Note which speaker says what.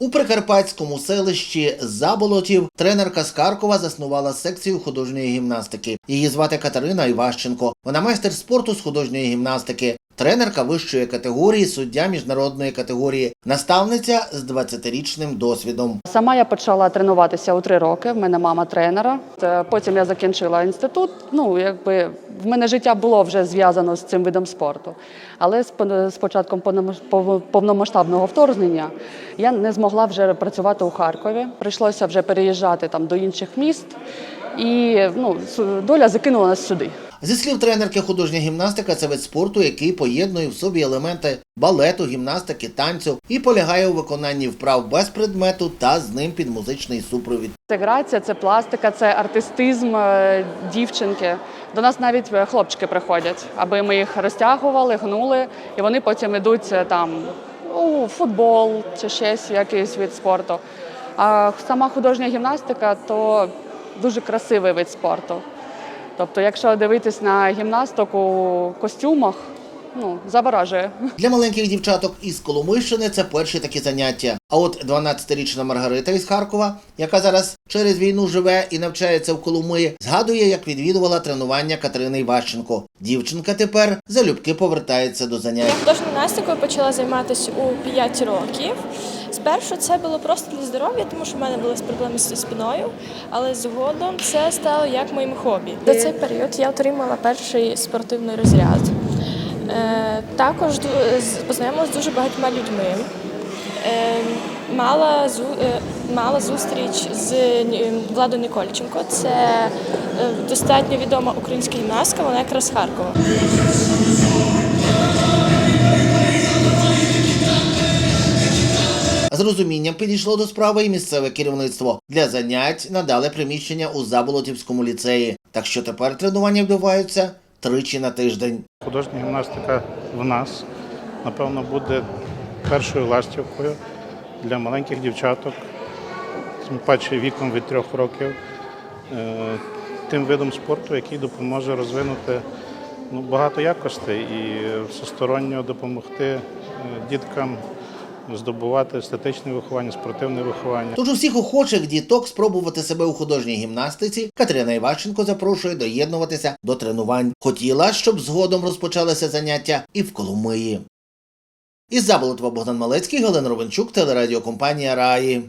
Speaker 1: У прикарпатському селищі Заболотів тренерка з Харкова заснувала секцію художньої гімнастики. Її звати Катерина Іващенко. Вона майстер спорту з художньої гімнастики. Тренерка вищої категорії, суддя міжнародної категорії, наставниця з 20-річним досвідом.
Speaker 2: Сама я почала тренуватися у три роки. В мене мама тренера. Е, Потім я закінчила інститут. Ну, якби в мене життя було вже зв'язано з цим видом спорту. Але з початком повномасштабного вторгнення я не змогла вже працювати у Харкові. Прийшлося вже переїжджати там до інших міст. І ну, доля закинула нас сюди.
Speaker 1: Зі слів тренерки, художня гімнастика це вид спорту, який поєднує в собі елементи балету, гімнастики, танцю і полягає у виконанні вправ без предмету та з ним під музичний супровід.
Speaker 2: Це грація, це пластика, це артистизм е, дівчинки. До нас навіть е, хлопчики приходять, аби ми їх розтягували, гнули, і вони потім йдуть е, там у футбол чи ще якийсь від спорту. А сама художня гімнастика то дуже красивий вид спорту. Тобто, якщо дивитись на гімнасток у костюмах, ну заворажує.
Speaker 1: Для маленьких дівчаток із Коломийщини це перші такі заняття. А от 12-річна Маргарита із Харкова, яка зараз через війну живе і навчається в Коломиї, згадує, як відвідувала тренування Катерини Іващенко. Дівчинка тепер залюбки повертається до занять.
Speaker 3: Я художньою гімнастикою почала займатися у 5 років. Спершу це було просто для здоров'я, тому що в мене були проблеми зі спиною, але згодом це стало як моїм хобі. За цей період я отримала перший спортивний розряд. Е, також познайомилася з дуже багатьма людьми. Е, мала, е, мала зустріч з Владою Никольченко. Це достатньо відома українська гімнастка, вона якраз з Харкова.
Speaker 1: Розумінням підійшло до справи і місцеве керівництво. Для занять надали приміщення у Заболотівському ліцеї. Так що тепер тренування відбуваються тричі на тиждень.
Speaker 4: Художня гімнастика в нас, напевно, буде першою ластівкою для маленьких дівчаток, тим паче віком від трьох років, е, тим видом спорту, який допоможе розвинути ну, багато якостей і всесторонньо допомогти е, діткам здобувати естетичне виховання, спортивне виховання.
Speaker 1: Тож усіх охочих діток спробувати себе у художній гімнастиці Катерина Іващенко запрошує доєднуватися до тренувань. Хотіла, щоб згодом розпочалися заняття і в Коломиї. Із Заболотва Богдан Малецький, Галина Ровенчук, телерадіокомпанія Раї.